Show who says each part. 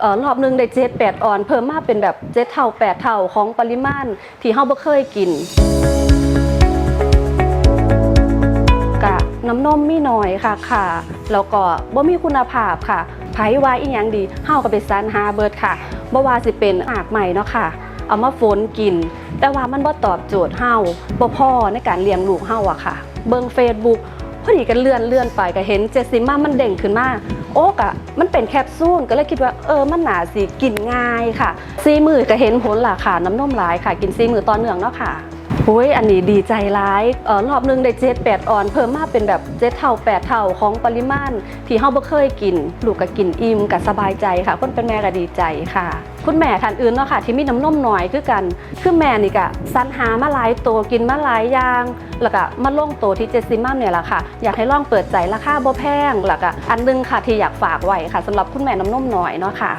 Speaker 1: เอ่อรอบหนึงได้เจ็ดแปดออน เพิ่มมาเป็นแบบเจ็ดเท่าแปดเท่าของปริมาณที่เฮาบ่เคยกิน กะน้ำนมมีน้อยค่ะค่ะแล้วก็บ่มีคุณภาพค่ะไผว่าอีหยังดีเฮาก็ไปสรรหาเบิดค่ะบ่ว่าสิเป็นหากใหม่เนาะค่ะ เอามาฝนกิน แต่ว่ามันบ่ตอบโจทย์เฮาบ่พอในการเลี้ยงลูกเฮาอะค่ะ เบิ่ง Facebook พอดีกันเลื่อนเลื่อนไปก็เห็นเจสซิม่ามันเด่งขึ้นมาโอ้กะมันเป็นแคปซูลก็เลยคิดว่าเออมันหนาสิกินง่ายค่ะซีมือก็เห็นผลล่ะค่ะน้ำนมหลายค่ะ กินซีมือตอนเนื่องเนาะค่ะ โอ้ยอันนี้ดีใจร้ายเออรอบหนึงได้เจ็ดแปดออนเพิ่มมาเป็นแบบเจ็ดเท่าแปดเท่าของปริมาณ ที่เฮาบ่เคยกิน ลูกก็กินอิ่มก็สบายใจค่ะ คนเป็นแม่ก็ดีใจค่ะ คุณแม่ท่านอื่นเนาะค่ะ ที่มีน้ำนมน้อยคือกันคือแม่นี่ก็สรรหามาหลายตัวกินมาหลายอย่าง แล้วก็มาลงตัวที่เจสซิมัมเนี่ยแหละค่ะ อยากให้ลองเปิดใจราคาบ่แพงแล้วก็อันนึงค่ะที่อยากฝากไว้ค่ะสำหรับคุณแม่น้ำนมน้อยเนาะค่ะ